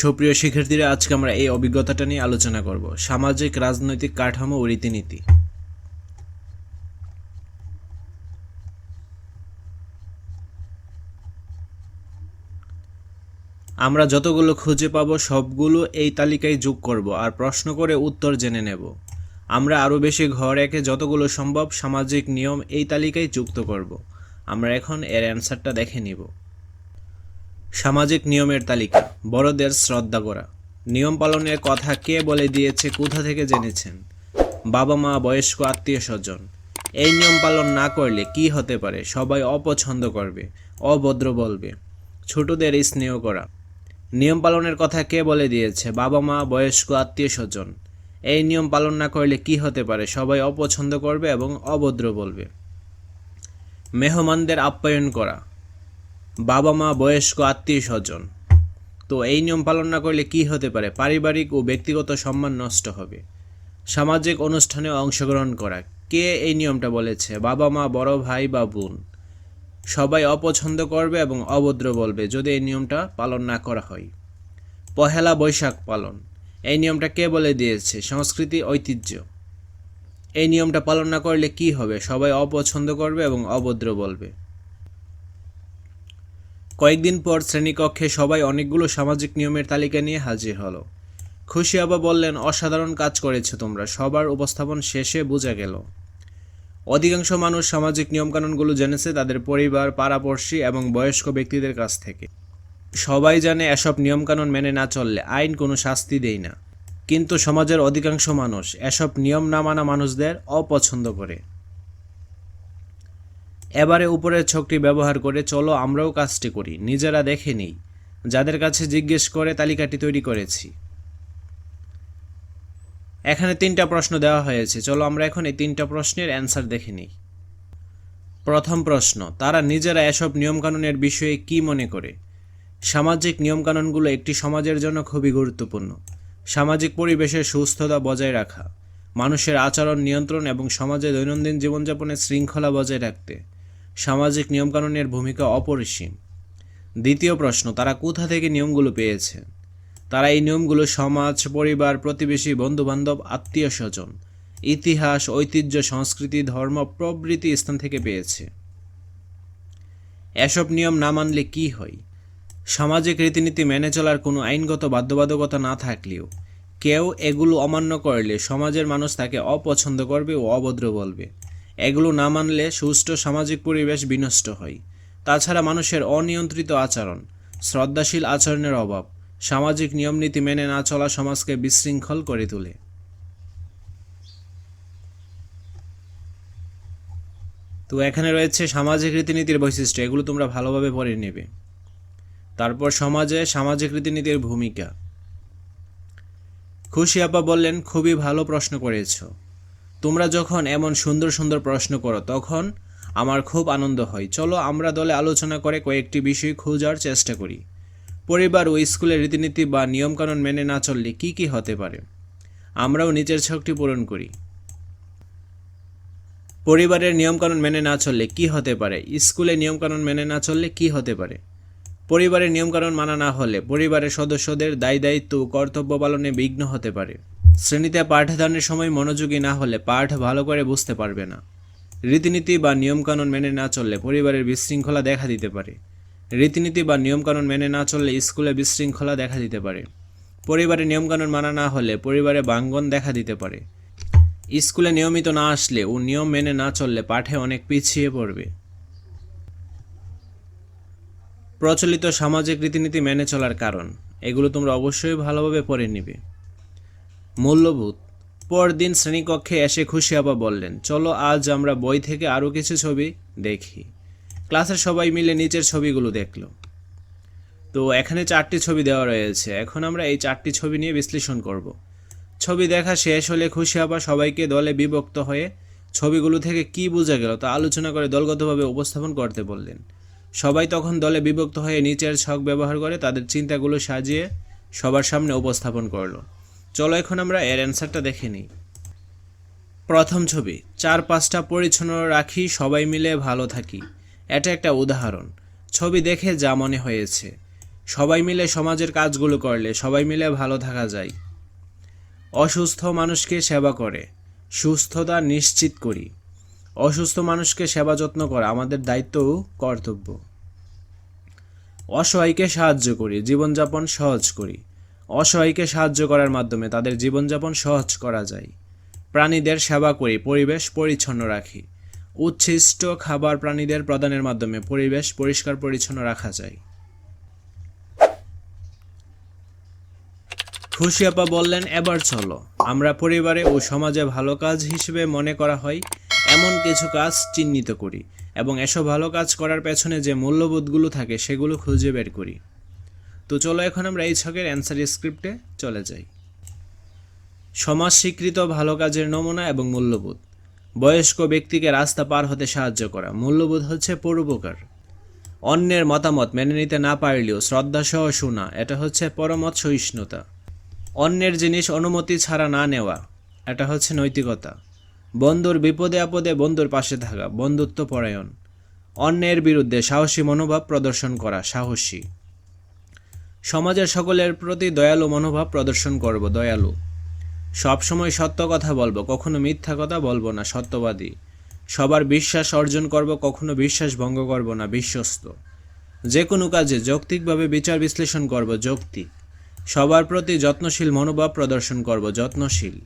সুপ্রিয় শিক্ষার্থীরা, আজকে আমরা এই অভিজ্ঞতাটা নিয়ে আলোচনা করব, সামাজিক, রাজনৈতিক কাঠামো ও রীতিনীতি। আমরা যতগুলো খুঁজে পাব, সবগুলো এই তালিকায় যোগ করব আর প্রশ্ন করে উত্তর জেনে নেব। আমরা আরও বেশি ঘর একে যতগুলো সম্ভব সামাজিক নিয়ম এই তালিকায় যুক্ত করব। আমরা এখন এর অ্যান্সারটা দেখে নিব। সামাজিক নিয়মের তালিকা, বড়দের শ্রদ্ধা করা। নিয়ম পালনের কথা কে বলে দিয়েছে, কোথা থেকে জেনেছেন? বাবা মা, বয়স্ক, আত্মীয় স্বজন। এই নিয়ম পালন না করলে কি হতে পারে? সবাই অপছন্দ করবে, অভদ্র বলবে। ছোটদের স্নেহ করা। নিয়ম পালনের কথা কে বলে দিয়েছে? বাবা মা, বয়স্ক, আত্মীয় স্বজন। এই নিয়ম পালন না করলে কি হতে পারে? সবাই অপছন্দ করবে এবং অভদ্র বলবে। মেহমানদের আপ্যায়ন করা। বাবা মা, বয়স্ক, আত্মীয় স্বজন। তো এই নিয়ম পালন না করলে কি হতে পারে? পারিবারিক ও ব্যক্তিগত সম্মান নষ্ট হবে। সামাজিক অনুষ্ঠানে অংশগ্রহণ করা। কে এই নিয়মটা বলেছে? বাবা মা, বড় ভাই বা বোন। সবাই অপছন্দ করবে এবং অভদ্র বলবে যদি এই নিয়মটা পালন না করা হয়। পহেলা বৈশাখ পালন। এই নিয়মটা কে বলে দিয়েছে? সংস্কৃতি, ঐতিহ্য। এই নিয়মটা পালন না করলে কি হবে? সবাই অপছন্দ করবে এবং অভদ্র বলবে। কয়েকদিন পর শ্রেণীকক্ষে সবাই অনেকগুলো সামাজিক নিয়মের তালিকা নিয়ে হাজির হলো। খুশি আবা বললেন, অসাধারণ কাজ করেছ তোমরা, সবার উপস্থাপন শেষে বোঝা গেল। অধিকাংশ মানুষ সামাজিক নিয়মকানুনগুলো জেনেছে তাদের পরিবার, পাড়াপড়শি এবং বয়স্ক ব্যক্তিদের কাছ থেকে। সবাই জানে এসব নিয়মকানুন মেনে না চললে আইন কোনো শাস্তি দেয় না। কিন্তু সমাজের অধিকাংশ মানুষ এসব নিয়ম না মানা মানুষদের অপছন্দ করে। এবারে উপরের ছকটি ব্যবহার করে চলো আমরাও কাজটি করি। নিজেরা দেখে নিই। যাদের কাছে জিজ্ঞেস করে, তালিকাটি তৈরি করেছি। এখানে তিনটা প্রশ্ন দেওয়া হয়েছে। চলো আমরা এখন এই তিনটা প্রশ্নের অ্যান্সার দেখে নিই। প্রথম প্রশ্ন, তারা নিজেরা এসব নিয়মকানুনের বিষয়ে কি মনে করে? সামাজিক নিয়মকানুনগুলো একটি সমাজের জন্য খুবই গুরুত্বপূর্ণ। সামাজিক পরিবেশের সুস্থতা বজায় রাখা। মানুষের আচরণ নিয়ন্ত্রণ এবং সমাজে দৈনন্দিন জীবনযাপনে শৃঙ্খলা বজায় রাখতে। সামাজিক নিয়মকানুনের ভূমিকা অপরিসীম। দ্বিতীয় প্রশ্ন, তারা কোথা থেকে নিয়মগুলো পেয়েছে? তারা এই নিয়মগুলো সমাজ, পরিবার, প্রতিবেশী, বন্ধুবান্ধব আত্মীয় স্বজন ইতিহাস, ঐতিহ্য, সংস্কৃতি, ধর্ম, প্রভৃতি স্থান থেকে পেয়েছে। এসব নিয়ম না মানলে কি হয়? সামাজিক রীতিনীতি মেনে চলার কোনো আইনগত বাধ্যবাধকতা না থাকলেও, কেউ এগুলো অমান্য করলে সমাজের মানুষ তাকে অপছন্দ করবে ও অভদ্র বলবে। এগুলো না মানলে সুষ্ঠু সামাজিক পরিবেশ বিনষ্ট হয়। তাছাড়া মানুষের অনিয়ন্ত্রিত আচরণ, শ্রদ্ধাশীল আচরণের অভাব, সামাজিক নিয়মনীতি মেনে না চলা সমাজকে বিশৃঙ্খল করে তোলে। তো এখানে রয়েছে সামাজিক রীতিনীতির বৈশিষ্ট্য, এগুলো তোমরা ভালোভাবে পড়ে নেবে। তারপর সমাজে সামাজিক রীতিনীতির ভূমিকা। খুশি আপা বললেন, খুবই ভালো প্রশ্ন করেছ। তোমরা যখন এমন সুন্দর সুন্দর প্রশ্ন করো, তখন আমার খুব আনন্দ হয়। চলো আমরা দলে আলোচনা করে কয়েকটি বিষয় খোঁজার চেষ্টা করি। পরিবার ও স্কুলের রীতিনীতি বা নিয়মকানুন মেনে না চললে কি কি হতে পারে? আমরাও নিজের ছকটি পূরণ করি। পরিবারের নিয়মকানুন মেনে না চললে কি হতে পারে? স্কুলে নিয়মকানুন মেনে না চললে কি হতে পারে? পরিবারের নিয়মকানুন মানা না হলে পরিবারের সদস্যদের দায় দায়িত্ব ও কর্তব্য পালনে বিঘ্ন হতে পারে। শ্রেণীতে পাঠদানের সময় মনোযোগী না হলে পাঠ ভালো করে বুঝতে পারবে না। রীতিনীতি বা নিয়মকানুন মেনে না চললে পরিবারের বিশৃঙ্খলা দেখা দিতে পারে। রীতিনীতি বা নিয়মকানুন মেনে না চললে স্কুলে বিশৃঙ্খলা দেখা দিতে পারে। পরিবারে নিয়মকানুন মানা না হলে পরিবারে বাঙ্গন দেখা দিতে পারে। স্কুলে নিয়মিত না আসলে ও নিয়ম মেনে না চললে পাঠে অনেক পিছিয়ে পড়বে। প্রচলিত সামাজিক রীতিনীতি মেনে চলার কারণ, এগুলো তোমরা অবশ্যই ভালোভাবে পড়ে নিবে। মূল্যবোধ। পরদিন শ্রেণীকক্ষে এসে খুশি আবা বললেন, চলো আজ আমরা বই থেকে আরও কিছু ছবি দেখি। ক্লাসের সবাই মিলে নিচের ছবিগুলো দেখল। তো এখানে চারটি ছবি দেওয়া রয়েছে। এখন আমরা এই চারটি ছবি নিয়ে বিশ্লেষণ করব। ছবি দেখা শেষ হলে খুশি আবা সবাইকে দলে বিভক্ত হয়ে ছবিগুলো থেকে কি বোঝা গেল তা আলোচনা করে দলগতভাবে উপস্থাপন করতে বললেন। সবাই তখন দলে বিভক্ত হয়ে নিচের ছক ব্যবহার করে তাদের চিন্তাগুলো সাজিয়ে সবার সামনে উপস্থাপন করল। চলো এখন আমরা এর অ্যান্সারটা দেখে নিই। প্রথম ছবি, চার পাঁচটা পরিচ্ছন্ন রাখি, সবাই মিলে ভালো থাকি। এটা একটা উদাহরণ। ছবি দেখে যা মনে হয়েছে। সবাই মিলে সমাজের কাজগুলো করলে সবাই মিলে ভালো থাকা যায়। অসুস্থ মানুষকে সেবা করে। সুস্থতা নিশ্চিত করি। অসুস্থ মানুষকে সেবা যত্ন করা আমাদের দায়িত্ব ও কর্তব্য। অসহায়কে সাহায্য করি। জীবনযাপন সহজ করি। অসহায়কে সাহায্য করার মাধ্যমে তাদের জীবনযাপন সহজ করা যায়। প্রাণীদের সেবা করি, পরিবেশ পরিচ্ছন্ন রাখি। উচ্ছিষ্ট খাবার প্রাণীদের প্রদানের মাধ্যমে পরিবেশ পরিষ্কার পরিচ্ছন্ন রাখা যায়। খুশি আপা বললেন, এবার চলো। আমরা পরিবারে ও সমাজে ভালো কাজ হিসেবে মনে করা হয়, এমন কিছু কাজ চিহ্নিত করি এবং এসব ভালো কাজ করার পেছনে যে মূল্যবোধগুলো থাকে, সেগুলো খুঁজে বের করি। তো চলো এখন আমরা এই ছকের অ্যান্সার স্ক্রিপ্টে চলে যাই। সমাজ স্বীকৃত ভালো কাজের নমুনা এবং মূল্যবোধ। বয়স্ক ব্যক্তিকে রাস্তা পার হতে সাহায্য করা। মূল্যবোধ হচ্ছে পরোপকার। অন্যের মতামত মেনে নিতে না পারলেও শ্রদ্ধাসহ শোনা, এটা হচ্ছে পরমত সহিষ্ণুতা। অন্যের জিনিস অনুমতি ছাড়া না নেওয়া, এটা হচ্ছে নৈতিকতা। বন্ধুর বিপদে আপদে বন্ধুর পাশে থাকা, বন্ধুত্ব পরায়ণ। অন্যের বিরুদ্ধে সাহসী মনোভাব প্রদর্শন করা, সাহসী। সমাজের সকলের প্রতি দয়ালু মনোভাব প্রদর্শন করব, দয়ালু। সবসময় সত্য কথা বলব, কখনো মিথ্যা কথা বলব না, সত্যবাদী। সবার বিশ্বাস অর্জন করব, কখনো বিশ্বাস ভঙ্গ করব না, বিশ্বস্ত। যে কোনো কাজে যৌক্তিকভাবে বিচার বিশ্লেষণ করব, যৌক্তিক। সবার প্রতি যত্নশীল মনোভাব প্রদর্শন করব, যত্নশীল।